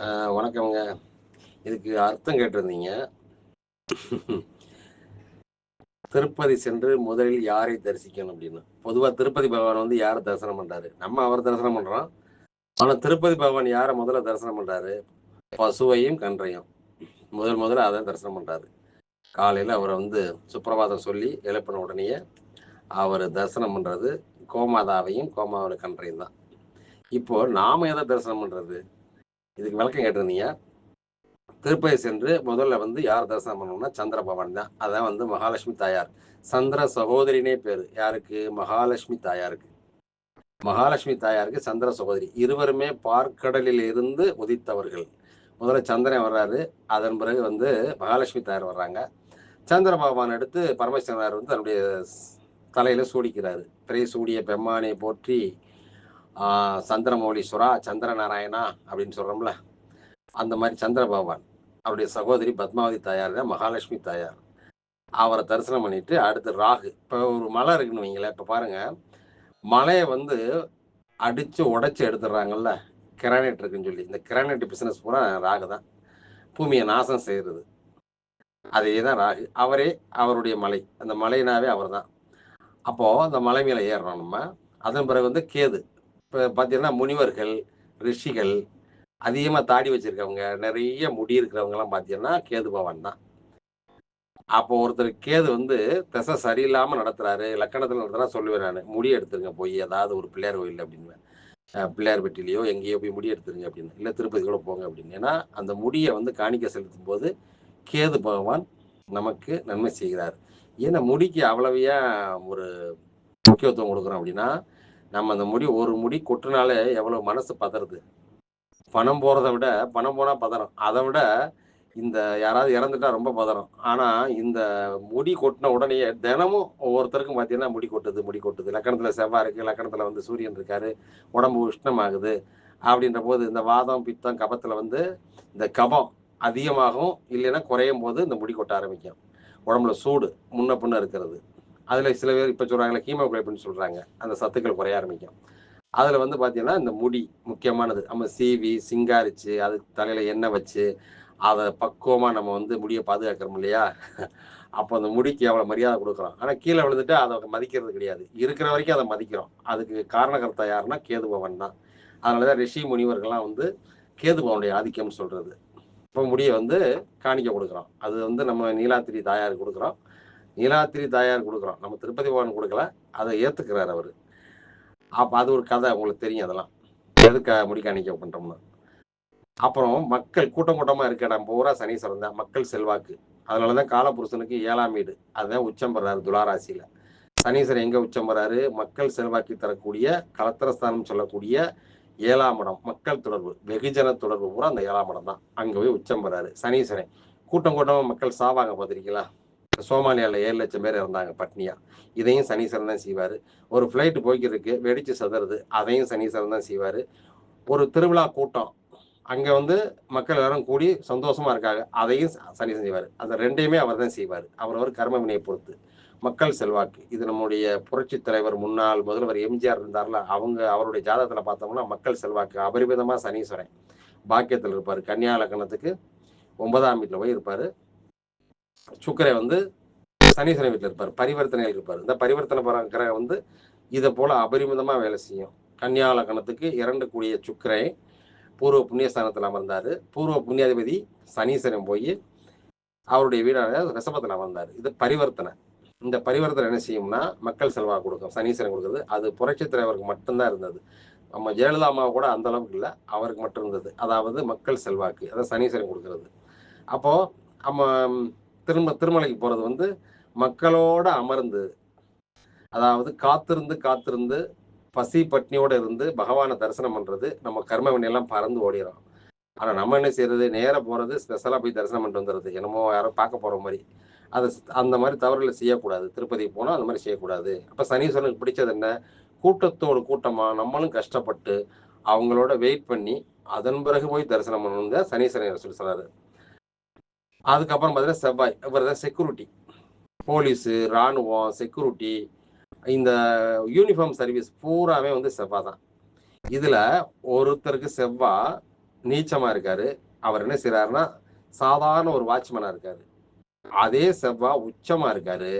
வணக்கம்ங்க. இதுக்கு அர்த்தம் கேட்டிருந்தீங்க. திருப்பதி சென்று முதலில் யாரை தரிசிக்கணும் அப்படின்னு? பொதுவாக திருப்பதி பகவான் வந்து யாரை தரிசனம் பண்ணுறாரு நம்ம அவர் தரிசனம் பண்ணுறோம் ஆனால் திருப்பதி பகவான் யாரை முதல்ல தரிசனம் பண்ணுறாரு பசுவையும் கன்றையும். முதல் முதல்ல அதை தரிசனம் பண்ணுறாரு காலையில் அவரை வந்து சுப்பிரபாதம் சொல்லி எழுப்பின உடனே அவர் தரிசனம் பண்ணுறது கோமாதாவையும் கோமாவோட கன்றையும் தான். இப்போ நாம எதை தரிசனம் பண்ணுறது இதுக்கு விளக்கம் கேட்டிருந்தீங்க. திருப்பதி சென்று முதல்ல வந்து யார் தரிசனம் பண்ணணும்னா சந்திர பவன் தான். அதான் வந்து மகாலட்சுமி தாயார். சந்திர சகோதரினே பேர். யாருக்கு? மகாலட்சுமி தாயாருக்கு. மகாலட்சுமி தாயாருக்கு சந்திர சகோதரி. இருவருமே பார்க்கடலில் இருந்து உதித்தவர்கள். முதல்ல சந்திரன் வர்றாரு. அதன் பிறகு வந்து மகாலட்சுமி தாயார் வர்றாங்க. சந்திர பகவான் எடுத்து பரமேஸ்வரனார் வந்து தன்னுடைய தலையில சூடிக்கிறாரு. திரை சூடிய பெம்மானை போற்றி சந்திரமௌலீஸ்வரா சந்திர நாராயணா அப்படின்னு சொல்கிறோம்ல அந்த மாதிரி சந்திர பகவான். அவருடைய சகோதரி பத்மாவதி தாயார் தான் மகாலட்சுமி தாயார். அவரை தரிசனம் பண்ணிட்டு அடுத்து ராகு. இப்போ ஒரு மலை இருக்குன்னு வைங்களேன் இப்போ பாருங்கள் மலையை வந்து அடித்து உடைச்சி எடுத்துடுறாங்கல்ல கிரானைட் இருக்குன்னு சொல்லி. இந்த கிரானைட் பிஸ்னஸ் பூரா ராகு தான். பூமியை நாசம் செய்கிறது அதே தான் ராகு. அவரே அவருடைய மலை. அந்த மலைனாவே அவர் தான் அப்போது அந்த மலை மேலே ஏறுறோம் நம்ம. அதன் பிறகு வந்து கேது. இப்போ பார்த்தீங்கன்னா முனிவர்கள் ரிஷிகள் அதிகமாக தாடி வச்சிருக்கவங்க நிறைய முடி இருக்கிறவங்கலாம் பார்த்தீங்கன்னா கேது பவான் தான். அப்போ ஒருத்தர் கேது வந்து திசை சரியில்லாமல் நடத்துறாரு லக்கணத்தில் நடத்துனா சொல்லுவேன் நான் முடி எடுத்துருங்க போய் ஏதாவது ஒரு பிள்ளையார் கோயில் அப்படின்வேன் பிள்ளையார் பெட்டிலையோ எங்கேயோ போய் முடி எடுத்துருங்க அப்படின்னு இல்லை திருப்பதி கூட போங்க அப்படின்னு. ஏன்னா அந்த முடியை வந்து காணிக்க செலுத்தும் போது கேது பகவான் நமக்கு நன்மை செய்கிறார். ஏன்னா முடிக்கு அவ்வளவையா ஒரு முக்கியத்துவம் கொடுக்குறோம் அப்படின்னா நம்ம அந்த முடி ஒரு முடி கொட்டுனாலே எவ்வளவு மனசு பதறது? பணம் போறதை விட பணம் போனா பதறம். அதை விட இந்த யாராவது இறந்துட்டா ரொம்ப பதறம். ஆனா இந்த முடி கொட்டின உடனே தினமும் ஒவ்வொருத்தருக்கும் பார்த்தீங்கன்னா முடி கொட்டுது முடி கொட்டுது. லக்கணத்துல செவ்வாய் இருக்கு லக்கணத்துல வந்து சூரியன் இருக்காரு உடம்பு உஷ்ணமாகுது அப்படின்ற போது இந்த வாதம் பித்தம் கபத்துல வந்து இந்த கபம் அதிகமாகும் இல்லைன்னா குறையும் போது இந்த முடி கொட்ட ஆரம்பிக்கும். உடம்புல சூடு முன்ன பின்ன இருக்கிறது. அதில் சில பேர் இப்போ சொல்கிறாங்களே ஹீமோகுளோபின் சொல்கிறாங்க அந்த சத்துக்கள் குறைய ஆரம்பிக்கும். அதில் வந்து பார்த்தீங்கன்னா இந்த முடி முக்கியமானது. நம்ம சீவி சிங்காரிச்சு அதுக்கு தலையில் எண்ணெய் வச்சு அதை பக்குவமாக நம்ம வந்து முடியை பாதுகாக்கிறோம் இல்லையா? அப்போ அந்த முடிக்கு எவ்வளோ மரியாதை கொடுக்குறோம். ஆனால் கீழே விழுந்துட்டு அதை மதிக்கிறது கிடையாது. இருக்கிற வரைக்கும் அதை மதிக்கிறோம். அதுக்கு காரணகர்த்தா யாருன்னா தான். அதனால தான் ரிஷி முனிவர்கள்லாம் வந்து கேதுபவனுடைய ஆதிக்கம்னு சொல்கிறது இப்போ முடியை வந்து காணிக்க கொடுக்குறோம். அது வந்து நம்ம நீலாத்திரி தாயாருக்கு கொடுக்குறோம். நீலாத்திரி தாயார் கொடுக்குறோம். நம்ம திருப்பதி பவன் கொடுக்கல அதை ஏற்றுக்கிறார் அவர். அப்போ அது ஒரு கதை உங்களுக்கு தெரியும் அதெல்லாம். எதுக்கு முடிக்க அணிக்க பண்றோம்னா. அப்புறம் மக்கள் கூட்டம் கூட்டமாக இருக்க இடம் பூரா சனீஸ்வரன் தான் மக்கள் செல்வாக்கு. அதனால தான் காலபுருஷனுக்கு ஏழாம் வீடு. அதுதான் உச்சம் பெறாரு துளாராசியில். சனீஸ்வரன் எங்கே உச்சம் பெறாரு? மக்கள் செல்வாக்கி தரக்கூடிய கலத்திரஸ்தானம் சொல்லக்கூடிய ஏழாம் இடம். மக்கள் தொடர்பு வெகுஜன தொடர்பு பூரா அந்த ஏழாம் இடம் தான். அங்கே போய் உச்சம் பெறாரு சனீஸ்வரன். கூட்டம் கூட்டமாக மக்கள் சாவாங்க பார்த்துருக்கீங்களா? சோமாலியாவில் ஏழு லட்சம் பேர் இறந்தாங்க பட்னியா. இதையும் சனீஸ்வரன் தான் செய்வார். ஒரு ஃப்ளைட்டு போய்க்கிருக்கு வெடிச்சு சதுறது அதையும் சனீஸ்வரன் தான் செய்வார். ஒரு திருவிழா கூட்டம். அங்கே வந்து மக்கள் எல்லாரும் கூடி சந்தோஷமாக இருக்காங்க. அதையும் சனீசன் செய்வார். அந்த ரெண்டையுமே அவர் தான் செய்வார். அவர் கர்ம வினையை பொறுத்து. மக்கள் செல்வாக்கு. இது நம்முடைய புரட்சி தலைவர் முன்னாள் முதல்வர் எம்ஜிஆர் இருந்தார்ல அவங்க அவருடைய ஜாதகத்தில் பார்த்தோம்னா மக்கள் செல்வாக்கு. அபரிமிதமாக சனீஸ்வரன் பாக்கியத்தில் இருப்பார். கன்னியா லக்னத்துக்கு ஒன்பதாம் வீட்டில் போய் இருப்பார். சுக்கரை வந்து சனீஸ்வரன் வீட்டில் இருப்பார் பரிவர்த்தனையில் இருப்பார். இந்த பரிவர்த்தனை போகிற கிரகம் வந்து இதை போல் அபரிமிதமாக வேலை செய்யும். கன்னியா லக்னத்துக்கு இரண்டு கூடிய சுக்கரை பூர்வ புண்ணியஸ்தானத்தில் அமர்ந்தார். பூர்வ புண்ணியாதிபதி சனீஸ்வரன் போய் அவருடைய வீடான ரிசபத்தில் அமர்ந்தார். இது பரிவர்த்தனை. இந்த பரிவர்த்தனை என்ன செய்யும்னா மக்கள் செல்வாக்கு கொடுக்கும். சனீஸ்வரன் கொடுக்குறது. அது புரட்சி தலைவருக்கு மட்டும்தான் இருந்தது. நம்ம ஜெயலலிதா அம்மா கூட அந்த அளவுக்கு இல்லை. அவருக்கு மட்டும் இருந்தது. அதாவது மக்கள் செல்வாக்கு. அதாவது சனீஸ்வரன் கொடுக்கறது. அப்போது நம்ம திரும்ப திருமலைக்கு போகிறது வந்து மக்களோட அமர்ந்து அதாவது காத்திருந்து காத்திருந்து பசி பட்டினியோடு இருந்து பகவானை தரிசனம் பண்ணுறது நம்ம கர்ம வினையெல்லாம் பறந்து ஓடிடும் ஆனால் நம்ம என்ன செய்யறது நேராக போகிறது ஸ்பெஷலாக போய் தரிசனம் பண்ணிட்டு வந்துடுறது என்னமோ யாரோ பார்க்க போகிற மாதிரி. அதை அந்த மாதிரி தவறுகளை செய்யக்கூடாது. திருப்பதிக்கு போனால் அந்த மாதிரி செய்யக்கூடாது. அப்போ சனீஸ்வரனுக்கு பிடிச்சது என்ன? கூட்டத்தோடு கூட்டமாக நம்மளும் கஷ்டப்பட்டு அவங்களோட வெயிட் பண்ணி அதன் பிறகு போய் தரிசனம் பண்ணணும் தான் சனீஸ்வரன் சொல்லி சொல்றாரு. அதுக்கப்புறம் பார்த்தீங்கன்னா செவ்வாய். இவர் தான் செக்யூரிட்டி போலீஸு ராணுவம் செக்யூரிட்டி இந்த யூனிஃபார்ம் சர்வீஸ் பூராவே வந்து செவ்வாய் தான். இதில் ஒருத்தருக்கு செவ்வாய் நீச்சமாக இருக்கார். அவர் என்ன செய்கிறாருன்னா சாதாரண ஒரு வாட்ச்மேனாக இருக்கார். அதே செவ்வாய் உச்சமாக இருக்கார்.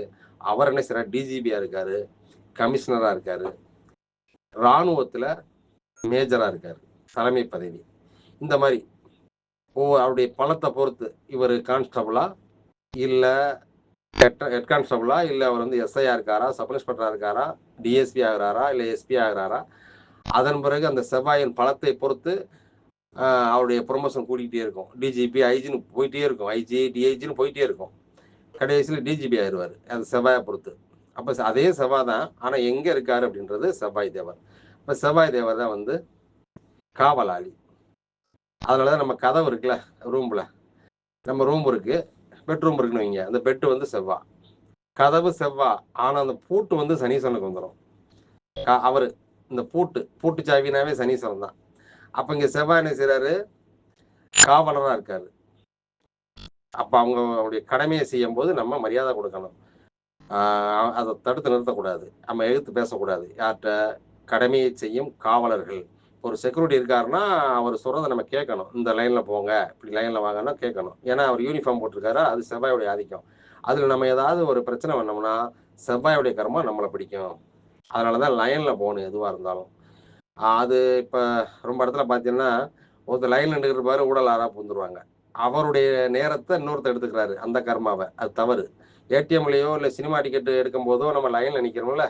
அவர் என்ன செய்கிறார் டிஜிபியாக இருக்கார். கமிஷனராக இருக்கார். இராணுவத்தில் மேஜராக இருக்கார். தலைமை பதவி. இந்த மாதிரி ஓ அவருடைய பணத்தை பொறுத்து இவர் கான்ஸ்டபுளா இல்லை ஹெட் கான்ஸ்டபுளா இல்லை அவர் வந்து எஸ்ஐயா இருக்காரா? சப் இன்ஸ்பெக்டராக இருக்காரா? டிஎஸ்பி ஆகிறாரா? இல்லை எஸ்பி ஆகிறாரா? அதன் பிறகு அந்த செவ்வாயின் பலத்தை பொறுத்து அவருடைய ப்ரொமோஷன் கூட்டிகிட்டே இருக்கும். டிஜிபி ஐஜின்னு போயிட்டே இருக்கும். ஐஜி டிஐஜின்னு போயிட்டே இருக்கும். கடைசியில் டிஜிபி ஆயிடுவார் அது செவ்வாயை பொறுத்து. அப்போ அதே செவ்வாய் தான். ஆனால் எங்கே இருக்கார் அப்படின்றது செவ்வாய் தேவர். இப்போ செவ்வாய் தேவர் தான் வந்து காவலாளி. அதனால தான் நம்ம கதவு இருக்குல்ல ரூமில் நம்ம ரூம் இருக்கு பெட்ரூம் இருக்குன்னு வைங்க. அந்த பெட்டு வந்து செவ்வா. கதவு செவ்வா. ஆனால் அந்த பூட்டு வந்து சனீசனுக்கு வந்துடும் அவர். இந்த பூட்டு. பூட்டு சாவினாவே சனீசன் தான். அப்போ இங்கே செவ்வாய் என்ன செய்றாரு? காவலராக இருக்காரு. அப்போ அவங்க அவருடைய கடமையை செய்யும் போது நம்ம மரியாதை கொடுக்கணும். அதை தடுத்து நிறுத்தக்கூடாது. நம்ம எழுத்து பேசக்கூடாது. யார்கிட்ட கடமையை செய்யும் காவலர்கள். ஒரு செக்யூரிட்டி இருக்காருன்னா அவர் சொல்கிறத நம்ம கேட்கணும். இந்த லைன்ல போங்க இப்படி லைன்ல வாங்கன்னா கேட்கணும். ஏன்னா அவர் யூனிஃபார்ம் போட்டிருக்காரு அது செவ்வாயுடைய ஆதிக்கம். அதுல நம்ம ஏதாவது ஒரு பிரச்சனை பண்ணோம்னா செவ்வாயுடைய கர்மா நம்மளை பிடிக்கும். அதனாலதான் லைன்ல போகணும் எதுவா இருந்தாலும். அது இப்ப ரொம்ப இடத்துல பாத்தீங்கன்னா ஒருத்தர் லைன்ல நின்றுக்கிற பாரு ஊழல் ஆறா புந்துருவாங்க அவருடைய நேரத்தை இன்னொருத்தர் எடுத்துக்கிறாரு அந்த கர்மாவை. அது தவறு. ஏடிஎம்லயோ இல்லை சினிமா டிக்கெட் எடுக்கும் போதோ நம்ம லைன்ல நிக்கிறோம்ல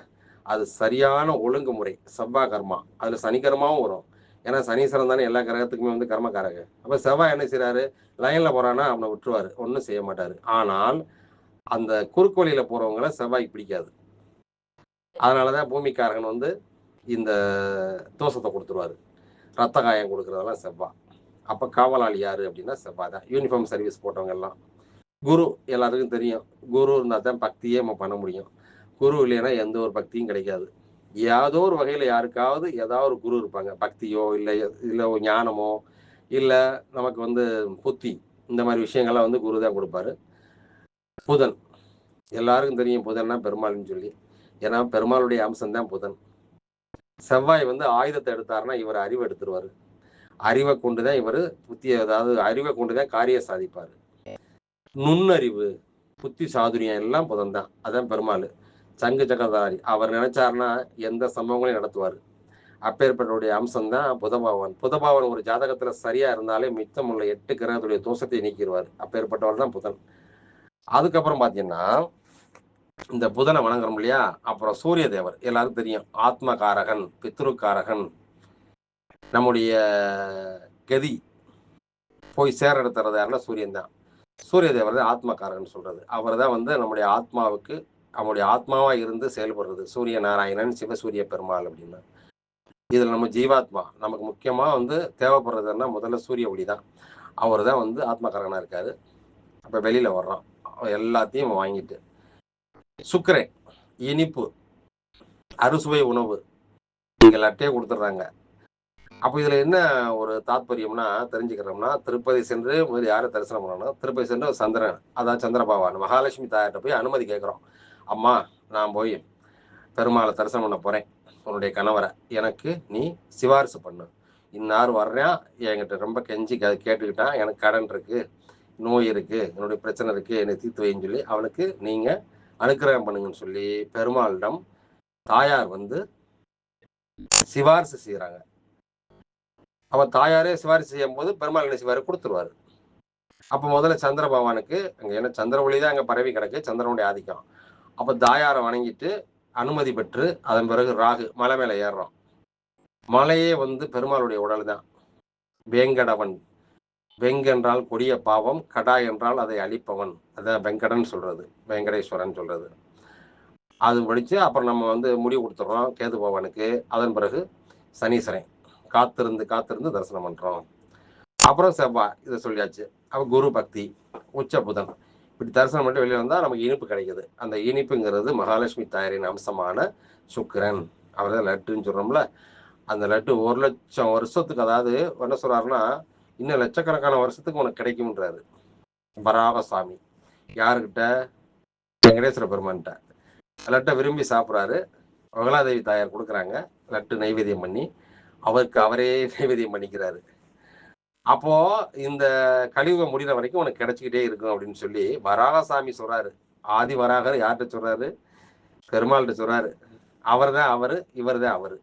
அது சரியான ஒழுங்குமுறை செவ்வாய் கர்மா. அதில் சனி கர்மாவும் வரும். ஏன்னா சனீஸ்வரன் தானே எல்லா கிரகத்துக்குமே வந்து கர்மக்காரங்க அப்போ செவ்வாய் என்ன செய்கிறாரு லைனில் போகிறான்னா அவனை விட்டுருவார். ஒன்றும் செய்ய மாட்டார். ஆனால் அந்த குறுக்கு போகிறவங்கள போறவங்கள செவ்வாய் பிடிக்காது. அதனாலதான் பூமிக்காரகன் வந்து இந்த தோஷத்தை கொடுத்துருவாரு. ரத்த காயம் கொடுக்குறதெல்லாம் செவ்வாய் அப்போ காவலாளி யார் அப்படின்னா செவ்வாய் தான். யூனிஃபார்ம் சர்வீஸ் போட்டவங்க எல்லாம். குரு எல்லாத்துக்கும் தெரியும். குரு இருந்தால் தான் பக்தியே நம்ம பண்ண முடியும். குரு இல்லைன்னா எந்த ஒரு பக்தியும் கிடைக்காது. ஏதோ ஒரு வகையில் யாருக்காவது ஏதாவது ஒரு குரு இருப்பாங்க. பக்தியோ இல்லை இல்லை ஞானமோ இல்லை நமக்கு வந்து புத்தி இந்த மாதிரி விஷயங்கள்லாம் வந்து குரு தான் கொடுப்பாரு. புதன். எல்லாருக்கும் தெரியும் புதன்னா பெருமாள்னு சொல்லி. ஏன்னா பெருமாளுடைய அம்சம் தான் புதன். செவ்வாய் வந்து ஆயுதத்தை எடுத்தாருன்னா இவர் அறிவை எடுத்துருவாரு. அறிவை கொண்டு தான் இவர் புத்தி அதாவது அறிவை கொண்டு தான் காரியம் சாதிப்பார். நுண்ணறிவு புத்தி சாதுரியம் எல்லாம் புதன் தான். அதான் பெருமாள். சங்கு சக்கரதாரி அவர் நினைச்சாருன்னா எந்த சம்பவங்களையும் நடத்துவார். அப்பேற்பட்டவருடைய அம்சம் தான் புதபாவன். புதபாவன் ஒரு ஜாதகத்துல சரியா இருந்தாலே மிச்சம் உள்ள எட்டு கிரகத்துடைய தோஷத்தை நீக்கிடுவார். அப்பேற்பட்டவர் தான் புதன். அதுக்கப்புறம் பாத்தீங்கன்னா இந்த புதனை வணங்குறோம் இல்லையா? அப்புறம் சூரிய தேவர். எல்லாருக்கும் தெரியும். ஆத்மகாரகன் பித்ருக்காரகன் நம்முடைய கதி போய் சேர எடுத்துறது யாருன்னா சூரியன் தான் சூரிய தேவர் தான் ஆத்மகாரகன் சொல்றது. அவர் தான் வந்து நம்முடைய ஆத்மாவுக்கு அவனுடைய ஆத்மாவா இருந்து செயல்படுறது. சூரிய நாராயணன் சிவசூரிய பெருமாள் அப்படின்னு. இதுல நம்ம ஜீவாத்மா நமக்கு முக்கியமா வந்து தேவைப்படுறதுன்னா முதல்ல சூரிய ஒளி தான். அவர் தான் வந்து ஆத்மகாரகனா இருக்காரு. அப்ப வெளியில வர்றோம் எல்லாத்தையும் வாங்கிட்டு. சுக்கரை இனிப்பு அறுசுவை உணவு இங்க லட்டையே கொடுத்துட்றாங்க. அப்போ இதுல என்ன ஒரு தாத்பரியம்னா தெரிஞ்சுக்கிறோம்னா திருப்பதி சென்று முதல் யாரை தரிசனம் பண்ணணும்? திருப்பதி சென்று சந்திரன். அதான் சந்திரபகவான் மகாலட்சுமி தாயார்கிட்ட போய் அனுமதி கேட்குறோம். அம்மா நான் போய் பெருமாளை தரிசனம் பண்ண போகிறேன் உன்னுடைய கணவரை. எனக்கு நீ சிபாரிசு பண்ணு. இன்னார் வர்றேன் என்கிட்ட ரொம்ப கெஞ்சி கே- கேட்டுக்கிட்டான். எனக்கு கடன் இருக்குது நோய் இருக்குது என்னுடைய பிரச்சனை இருக்குது என்னை தீர்த்து வைன்னு சொல்லி அவனுக்கு நீங்கள் அனுக்கிரகம் பண்ணுங்கன்னு சொல்லி பெருமாளிடம் தாயார் வந்து சிபாரிசு செய்கிறாங்க அவன் தாயாரே சிபாரிசு செய்யும் போது பெருமாள் என்ன செய்வார்? கொடுத்துருவாரு. அப்போ முதல்ல சந்திர பகவானுக்கு அங்கே ஏன்னா சந்திர ஒளி தான் அங்கே பரவி கிடக்கு சந்திரனுடைய ஆதிக்கம். அப்ப தாயாரை வணங்கிட்டு அனுமதி பெற்று அதன் பிறகு ராகு மலை மேல ஏறுறோம் மலையே வந்து பெருமாளுடைய உடல் தான். வேங்கடவன். வெங்கென்றால் கொடிய பாவம் கடா என்றால் அதை அழிப்பவன். அதான் வெங்கடன் சொல்றது வெங்கடேஸ்வரன் சொல்றது. அது படிச்சு அப்புறம் நம்ம வந்து முடிவு கொடுத்துட்றோம் கேது பவனுக்கு அதன் பிறகு சனீஸ்வரன். காத்திருந்து காத்திருந்து தரிசனம் பண்றோம். அப்புறம் செவ்வாய் இதை சொல்லியாச்சு. அப்ப குரு பக்தி உச்ச புதன். இப்படி தரிசனம் மட்டும் வெளியில் வந்தால் நமக்கு இனிப்பு கிடைக்குது. அந்த இனிப்புங்கிறது மகாலட்சுமி தாயாரின் அம்சமான சுக்கிரன். அவர் தான் லட்டுன்னு சொல்கிறோம்ல அந்த லட்டு ஒரு லட்சம் வருஷத்துக்கு அதாவது என்ன சொல்கிறாருன்னா இன்னும் லட்சக்கணக்கான வருஷத்துக்கு உனக்கு கிடைக்கும்ன்றாரு. பராபசாமி யாருக்கிட்ட? வெங்கடேஸ்வர பெருமான்கிட்ட. லட்டை விரும்பி சாப்பிட்றாரு. வகலாதேவி தாயார் கொடுக்குறாங்க. லட்டு நைவேத்தியம் பண்ணி. அவருக்கு அவரே நைவேத்தியம் பண்ணிக்கிறாரு. அப்போ இந்த கலியுகம் முடிகிற வரைக்கும் உனக்கு கிடைச்சிக்கிட்டே இருக்கும் அப்படின்னு சொல்லி வராகசாமி சொல்றாரு. ஆதி வராகர் யார்கிட்ட சொல்றாரு? பெருமாள்கிட்ட சொல்றாரு. அவர் தான் அவரு இவர் தான் அவரு.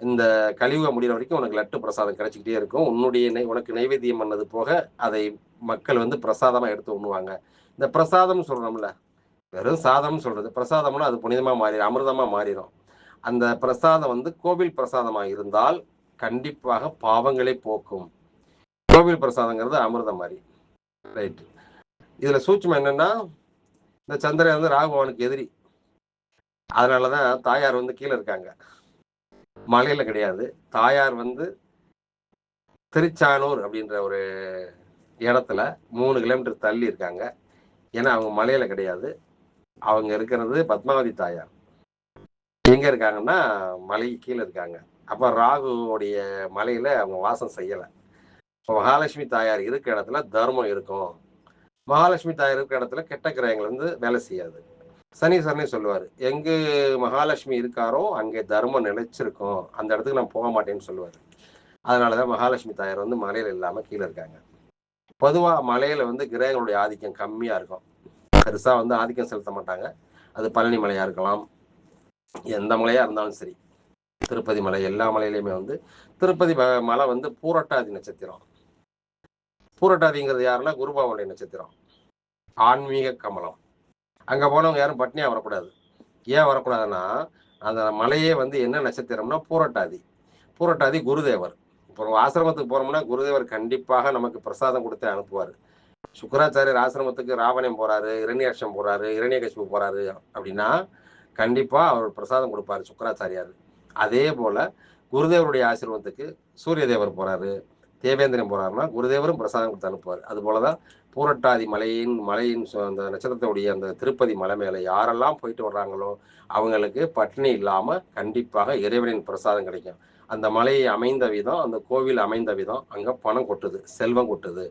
இந்த கழிவுக முடிகிற வரைக்கும் உனக்கு லட்டு பிரசாதம் கிடைச்சிக்கிட்டே இருக்கும். உன்னுடைய நெய் உனக்கு நைவேத்தியம் பண்ணது போக அதை மக்கள் வந்து பிரசாதமாக எடுத்து உண்ணுவாங்க. இந்த பிரசாதம் சொல்கிறோம்ல வெறும் சாதம்னு சொல்கிறது பிரசாதம்னா அது புனிதமாக மாறிடும் அமிர்தமாக மாறிடும். அந்த பிரசாதம் வந்து கோவில் பிரசாதமாக இருந்தால் கண்டிப்பாக பாவங்களை போக்கும். கோவில் பிரசாதங்கிறது அமிர்தம் மாதிரி. ரைட் இதுல சூட்சம் என்னன்னா இந்த சந்திரன் வந்து ராகுவனுக்கு எதிரி. அதனாலதான் தாயார் வந்து கீழே இருக்காங்க. மலையில கிடையாது. தாயார் வந்து திருச்சானூர் அப்படின்ற ஒரு இடத்துல மூணு கிலோமீட்டர் தள்ளி இருக்காங்க. ஏன்னா அவங்க மலையில கிடையாது. அவங்க இருக்கிறது பத்மாவதி தாயார். எங்க இருக்காங்கன்னா மலை கீழே இருக்காங்க. அப்ப ராகுவோடைய மலையில அவங்க வாசம் செய்யல. மகாலட்சுமி தாயார் இருக்க இடத்துல தர்மம் இருக்கும். மகாலட்சுமி தாயார் இருக்க இடத்துல கெட்ட கிரகங்கள் வந்து வேலை செய்யாது. சனீஸ்வரனே சொல்லுவார் எங்கு மகாலட்சுமி இருக்காரோ அங்கே தர்மம் நிலைச்சிருக்கும். அந்த இடத்துக்கு நான் போக மாட்டேன்னு சொல்லுவார். அதனாலதான் மகாலட்சுமி தாயார் வந்து மலையில் இல்லாமல் கீழே இருக்காங்க. பொதுவாக மலையில் வந்து கிரகங்களுடைய ஆதிக்கம் கம்மியாக இருக்கும். பெருசாக வந்து ஆதிக்கம் செலுத்த மாட்டாங்க. அது பழனி மலையாக இருக்கலாம். எந்த மலையாக இருந்தாலும் சரி. திருப்பதி மலை எல்லா மலையிலையுமே வந்து திருப்பதி ம- மலை வந்து பூரட்டாதி நட்சத்திரம். பூரட்டாதிங்கிறது யாருன்னா குருபாவனுடைய நட்சத்திரம். ஆன்மீக கமலம். அங்கே போனவங்க யாரும் பட்னியாக வரக்கூடாது. ஏன் வரக்கூடாதுன்னா அந்த மலையே வந்து என்ன நட்சத்திரம்னா பூரட்டாதி. பூரட்டாதி குருதேவர். இப்போ ஆசிரமத்துக்கு போறோம்னா குருதேவர் கண்டிப்பாக நமக்கு பிரசாதம் கொடுத்து அனுப்புவார். சுக்கராச்சாரியர் ஆசிரமத்துக்கு ராவணம் போறாரு இரண்யாட்சம் போறாரு இரண்யகசிபு போறாரு அப்படின்னா கண்டிப்பாக அவர் பிரசாதம் கொடுப்பாரு சுக்கராச்சாரியார். அதே போல குருதேவருடைய ஆசிரமத்துக்கு சூரிய தேவர் போறாரு. தேவேந்திரன் போறாருன்னா குருதேவரும் பிரசாதம் கொடுத்து அனுப்புவார். அது போலதான் பூரட்டாதி மலையின் மலையின் அந்த நட்சத்திரத்துடைய அந்த திருப்பதி மலை மேலே யாரெல்லாம் போயிட்டு வர்றாங்களோ அவங்களுக்கு பட்டினி இல்லாம கண்டிப்பாக இறைவனின் பிரசாதம் கிடைக்கும். அந்த மலை அமைந்த விதம் அந்த கோவில் அமைந்த விதம் அங்க பணம் கொட்டுது செல்வம் கொட்டுது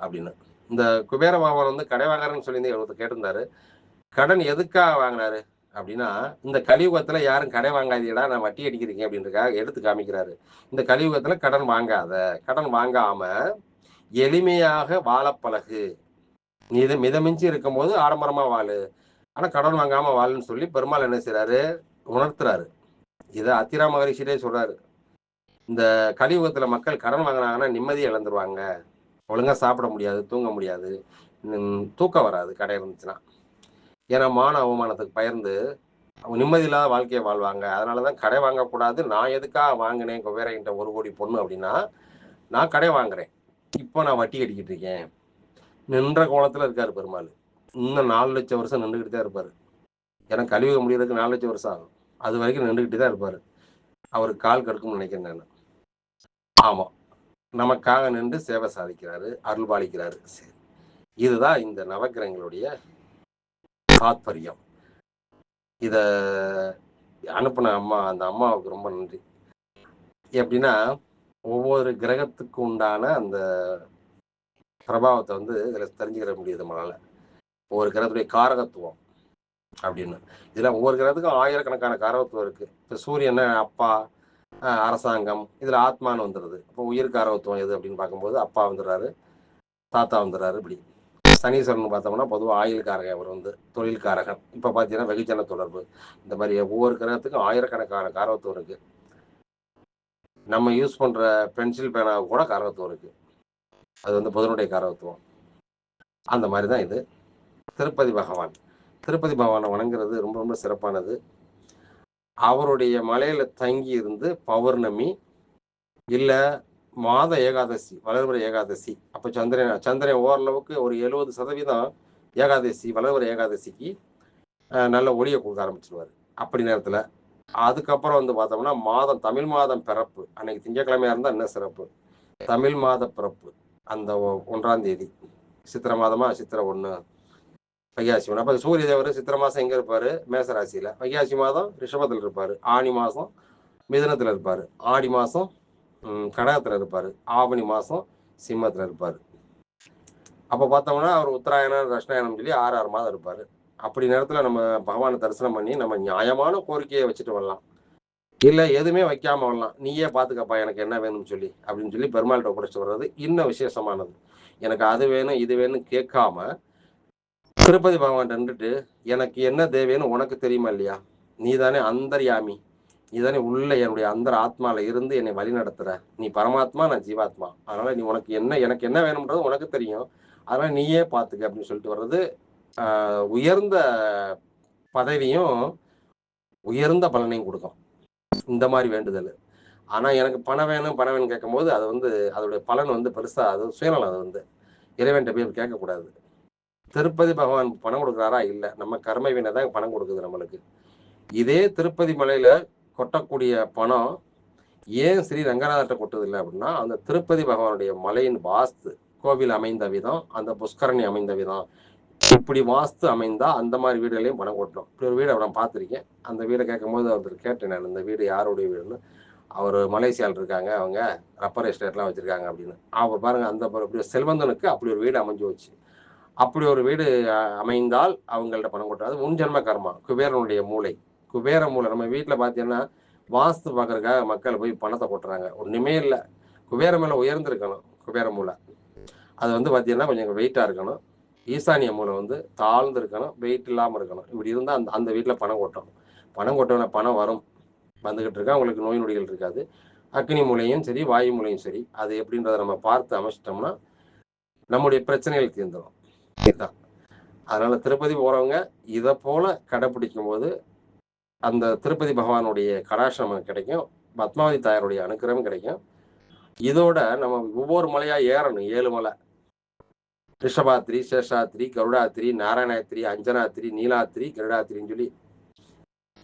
அப்படின்னு. இந்த குபேர மாமன் வந்து கடை வாங்குறேன்னு சொல்லி ஒருத்தர் கேட்டிருந்தாரு. கடன் எதுக்காக வாங்கினாரு? அப்படின்னா இந்த கலியுகத்துல யாரும் கடை வாங்காதீடா நான் வட்டி அடிக்கிறீங்க அப்படின்றக்காக எடுத்து காமிக்கிறாரு. இந்த கலியுகத்துல கடன் வாங்காத கடன் வாங்காம எளிமையாக வாழப்பழகு பழகு. மித மிதமிஞ்சி இருக்கும்போது ஆடம்பரமா வாழு. ஆனா கடன் வாங்காம வாழுன்னு சொல்லி பெருமாள் என்ன செய்கிறாரு உணர்த்துறாரு. இதை அத்திரா மகரிஷிலே சொல்றாரு. இந்த கலியுகத்துல மக்கள் கடன் வாங்கினாங்கன்னா நிம்மதியை இழந்துருவாங்க ஒழுங்கா சாப்பிட முடியாது தூங்க முடியாது. தூக்கம் வராது கடை இருந்துச்சுன்னா. ஏன்னா மான அவமானத்துக்கு பயந்து அவங்க நிம்மதி இல்லாத வாழ்க்கையை வாழ்வாங்க. அதனாலதான் கடை வாங்கக்கூடாது. நான் எதுக்காக வாங்கினேன்? குபேரங்கிட்ட ஒரு கோடி பொண்ணு அப்படின்னா நான் கடை வாங்குறேன். இப்போ நான் வட்டி கட்டிக்கிட்டு இருக்கேன். நின்ற கோலத்தில் இருக்காரு பெருமாள். இன்னும் நாலு லட்சம் வருஷம் நின்றுக்கிட்டு தான் இருப்பாரு. ஏன்னா கழிவுக முடியறதுக்கு நாலு லட்சம் வருஷம் ஆகும். அது வரைக்கும் நின்றுக்கிட்டு தான் இருப்பாரு. அவருக்கு கால் கடுக்கும்னு நினைக்கிறேன் நான். ஆமா. நமக்காக நின்று சேவை சாதிக்கிறாரு அருள் பாலிக்கிறாரு சரி. இதுதான் இந்த நவக்கிரகங்களுடைய தாத்பரியம். இத அனுப்பின அம்மா அந்த அம்மாவுக்கு ரொம்ப நன்றி. எப்படின்னா ஒவ்வொரு கிரகத்துக்கு உண்டான அந்த பிரபாவத்தை வந்து இதில் தெரிஞ்சுக்கிற முடியுது நம்மளால. ஒவ்வொரு கிரகத்துடைய காரகத்துவம் அப்படின்னு. இதில் ஒவ்வொரு கிரகத்துக்கும் ஆயிரக்கணக்கான காரகத்துவம் இருக்கு. இப்போ சூரியன் அப்பா அரசாங்கம் இதில் ஆத்மான்னு வந்துடுது இப்போ உயிர் காரகத்துவம் எது அப்படின்னு பார்க்கும்போது அப்பா வந்துடுறாரு தாத்தா வந்துடுறாரு இப்படி. சனீஸ்வரன் பார்த்தோம்னா பொதுவாக ஆயுள்காரகன் அவர் வந்து தொழில்காரகன். இப்போ பார்த்தீங்கன்னா வெகுஜன தொடர்பு. இந்த மாதிரி ஒவ்வொரு கிரகத்துக்கும் ஆயிரக்கணக்கான காரகத்துவம் இருக்கு. நம்ம யூஸ் பண்ற பென்சில் பேனாவுக்கு கூட காரகத்துவம் இருக்கு. அது வந்து புதனுடைய காரகத்துவம். அந்த மாதிரி தான் இது. திருப்பதி பகவான். திருப்பதி பகவானை வணங்குறது ரொம்ப ரொம்ப சிறப்பானது. அவருடைய மலையில தங்கி இருந்து பௌர்ணமி இல்லை மாத ஏகாதசி வளர்பிற ஏகாதசி. அப்போ சந்திரன் சந்திரன் ஓரளவுக்கு ஒரு எழுபது சதவீதம் ஏகாதசி வளர்பிற ஏகாதசிக்கு நல்ல ஒளியை கொடுக்க ஆரம்பிச்சிருவார். அப்படி நேரத்தில். அதுக்கப்புறம் வந்து பார்த்தோம்னா மாதம் தமிழ் மாதம் பிறப்பு. அன்னைக்கு திங்கட்கிழமையா இருந்தால் என்ன சிறப்பு? தமிழ் மாத பிறப்பு. அந்த ஒன்றாம் தேதி. சித்திரை மாதமா சித்திரை ஒன்று வைகாசி ஒன்று அப்போ சூரிய தேவர் சித்திரை மாதம் எங்கே இருப்பார்? மேசராசியில். வைகாசி மாதம் ரிஷபத்தில் இருப்பார். ஆனி மாதம் மிதனத்தில் இருப்பார். ஆடி மாதம் கடகத்தில் இருப்பார். ஆவணி மாதம் சிம்மத்தில் இருப்பார். அப்போ பார்த்தோம்னா அவர் உத்தராயணம் தட்சிணாயணம் சொல்லி ஆறு ஆறு மாதம் இருப்பார். அப்படி நேரத்தில் நம்ம பகவானை தரிசனம் பண்ணி நம்ம நியாயமான கோரிக்கையை வச்சுட்டு வரலாம். இல்லை எதுவுமே வைக்காமல் வரலாம். நீயே பார்த்துக்கப்பா எனக்கு என்ன வேணும்னு சொல்லி அப்படின்னு சொல்லி பெருமாள்கிட்ட ஒப்படைச்சிட்டு வர்றது இன்னும் விசேஷமானது. எனக்கு அது வேணும் இது வேணும் கேட்காம திருப்பதி பகவான் நின்றுட்டு எனக்கு என்ன தேவைன்னு உனக்கு தெரியுமா இல்லையா? நீ தானே அந்தர்யாமி. நீ உள்ள என்னுடைய அந்த ஆத்மால இருந்து என்னை வழி நடத்துற. நீ பரமாத்மா நான் ஜீவாத்மா. அதனால நீ உனக்கு என்ன எனக்கு என்ன வேணும்ன்றது உனக்கு தெரியும். அதனால நீயே பார்த்துக்க அப்படின்னு சொல்லிட்டு வர்றது உயர்ந்த பதவியும் உயர்ந்த பலனையும் கொடுக்கும். இந்த மாதிரி வேண்டுதல். ஆனால் எனக்கு பணம் வேணும் பணம் வேணும் கேட்கும்போது அது வந்து அதோடைய பலன் வந்து பெருசாக அது சுயநலம் அது வந்து இறைவன்கிட்ட போய் கேட்கக்கூடாது. திருப்பதி பகவான் பணம் கொடுக்குறாரா? இல்லை. நம்ம கர்ம வினை தான் பணம் கொடுக்குது நம்மளுக்கு. இதே திருப்பதி மலையில கொட்டக்கூடிய பணம் ஏன் ஸ்ரீ ரங்கநாதர்கிட்ட கொட்டதில்லை அப்படின்னா அந்த திருப்பதி பகவானுடைய மலையின் வாஸ்து கோவில் அமைந்த விதம் அந்த புஷ்கரணி அமைந்த விதம். இப்படி வாஸ்து அமைந்தால் அந்த மாதிரி வீடுகளையும் பணம் கொட்டணும். இப்படி ஒரு வீடு நான் பார்த்துருக்கேன். அந்த வீடை கேட்கும்போது அவர் கேட்டேன் நான் இந்த வீடு யாருடைய வீடுன்னு. அவர் மலேசியாவில் இருக்காங்க அவங்க ரப்பர் எஸ்டேட்லாம் வச்சுருக்காங்க அப்படின்னு. அவர் பாருங்கள் அந்த ப- செல்வந்தனுக்கு அப்படி ஒரு வீடு அமைஞ்சு வச்சு அப்படி ஒரு வீடு அமைந்தால் அவங்கள்ட்ட பணம் கொட்டாது முன்ஜென்ம கர்மா குபேரனுடைய மூளை. குபேர மூளை நம்ம வீட்டில் பார்த்தீங்கன்னா வாஸ்து பார்க்குறக்காக மக்கள் போய் பணத்தை கொட்டுறாங்க. ஒன்றுமே இல்லை. குபேர மேலே உயர்ந்திருக்கணும் குபேர மூலை. அது வந்து பார்த்தீங்கன்னா கொஞ்சம் வெயிட்டாக இருக்கணும். ஈசானிய மூலை வந்து தாழ்ந்து இருக்கணும் வெயிட் இல்லாமல் இருக்கணும். இப்படி இருந்தால் அந்த அந்த வீட்டில் பணம் கொட்டணும். பணம் கொட்டவன பணம் வரும். வந்துக்கிட்டு இருக்கா உங்களுக்கு நோய் நொடிகள் இருக்காது. அக்னி மூலையும் சரி வாயு மூலையும் சரி அது எப்படின்றத நம்ம பார்த்து அமைச்சிட்டோம்னா நம்முடைய பிரச்சனைகள் தீர்ந்துடும் இதுதான் அதனால திருப்பதி போகிறவங்க இதை போல கடைப்பிடிக்கும் போது அந்த திருப்பதி பகவானுடைய கடாட்சம் நமக்கு கிடைக்கும். பத்மாவதி தாயாருடைய அனுக்கிரகம் கிடைக்கும். இதோட நம்ம ஒவ்வொரு மலையா ஏறணும். ஏழு மலை. ரிஷபாத்திரி சேஷாத்திரி கருடாத்திரி நாராயணாத்திரி அஞ்சனாத்திரி நீலாத்திரி கருடாத்திரின்னு சொல்லி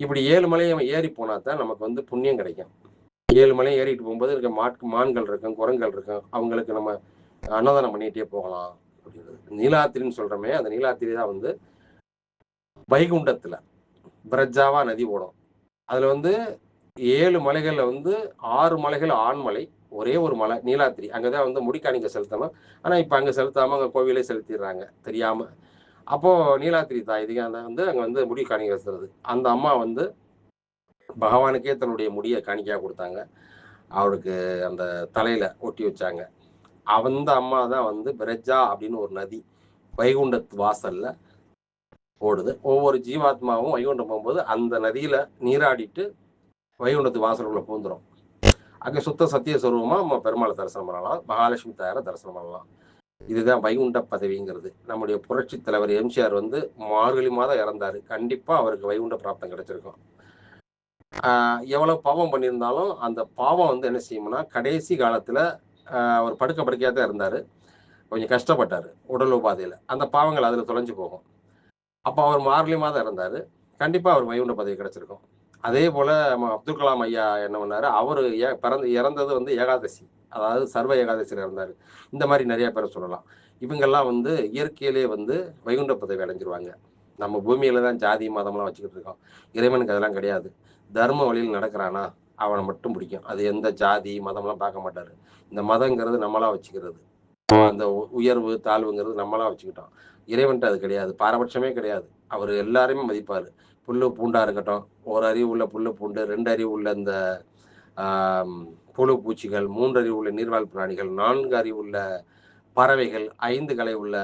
இப்படி ஏழு மலையை ஏறி போனா தான் நமக்கு வந்து புண்ணியம் கிடைக்கும். ஏழு மலையை ஏறிட்டு போகும்போது இருக்க மாட்டு மான்கள் இருக்கும் குரங்கள் இருக்கும். அவங்களுக்கு நம்ம அன்னதானம் பண்ணிட்டே போகலாம். அப்படின்றது. நீலாத்திரின்னு சொல்றோமே அந்த நீலாத்திரி தான் வந்து வைகுண்டத்துல. பிரஜாவா நதி ஓடும். அதுல வந்து ஏழு மலைகள்ல வந்து ஆறு மலைகள் ஆண்மலை ஒரே ஒரு மலை நீலாத்திரி. அங்கதான் வந்து முடிக்காணிக்க செலுத்தணும். ஆனா இப்ப அங்க செலுத்தாம அங்க கோவிலே செலுத்திடுறாங்க. தெரியாம. அப்போ நீலாத்திரி தாய் இதுக்கு வந்து அங்க வந்து முடி காணிக்க செலுத்துறது. அந்த அம்மா வந்து பகவானுக்கே தன்னுடைய முடியை காணிக்கையா கொடுத்தாங்க. அவருக்கு அந்த தலையில ஒட்டி வச்சாங்க. அந்த அம்மா தான் வந்து பிரஜா அப்படின்னு ஒரு நதி வைகுண்டத்து வாசல்ல ஓடுது ஒவ்வொரு ஜீவாத்மாவும் வைகுண்டம் போகும்போது அந்த நதியில நீராடிட்டு வைகுண்டத்து வாசலுக்குள்ள பூந்துடும் அங்கே சுத்த சத்திய சுரூபமா நம்ம பெருமாளை தரிசனம் பண்ணலாம். மகாலட்சுமி தாயாரை தரிசனம் பண்ணலாம். இதுதான் வைகுண்ட பதவிங்கிறது. நம்முடைய புரட்சி தலைவர் எம்ஜிஆர் வந்து மார்கழி மாதம் இறந்தாரு. கண்டிப்பா அவருக்கு வைகுண்ட பிராப்தம் கிடைச்சிருக்கும். எவ்வளோ எவ்வளவு பாவம் பண்ணியிருந்தாலும் அந்த பாவம் வந்து என்ன செய்யும்னா கடைசி காலத்துல அவர் படுக்க படுக்கையாக தான் இருந்தார். கொஞ்சம் கஷ்டப்பட்டார் உடல் உபாதையில். அந்த பாவங்கள் அதில் தொலைஞ்சு போகும். அப்போ அவர் மார்கழி தான் இருந்தார். கண்டிப்பாக அவர் வைகுண்ட பதவி கிடைச்சிருக்கும். அதே போல் நம்ம அப்துல் கலாம் ஐயா என்ன பண்ணார்? அவர் பிறந்து இறந்தது வந்து ஏகாதசி. அதாவது சர்வ ஏகாதசியில் இருந்தார். இந்த மாதிரி நிறைய பேரை சொல்லலாம். இவங்கெல்லாம் வந்து இயற்கையிலே வந்து வைகுண்ட பதவி அடைஞ்சிருவாங்க. நம்ம பூமியில தான் ஜாதி மதம்லாம் வச்சுக்கிட்டு இருக்கோம். இறைவனுக்கு அதெல்லாம் கிடையாது. தர்ம வழியில் நடக்கிறானா? அவனை மட்டும் பிடிக்கும். அது எந்த ஜாதி மதம்லாம் பார்க்க மாட்டார். இந்த மதங்கிறது நம்மளாக வச்சுக்கிறது. அந்த உயர்வு தாழ்வுங்கிறது நம்மளா வச்சுக்கிட்டோம். இறைவன்ட்டு அது கிடையாது. பாரபட்சமே கிடையாது. அவர் எல்லாருமே மதிப்பார். புல்லு பூண்டா இருக்கட்டும். ஒரு அறிவு உள்ள புல்லு பூண்டு ரெண்டு அறிவு உள்ள இந்த புழு பூச்சிகள் மூன்று அறிவு உள்ள நீர்வாழ் பிராணிகள் நான்கு அறிவு உள்ள பறவைகள் ஐந்து கலை உள்ள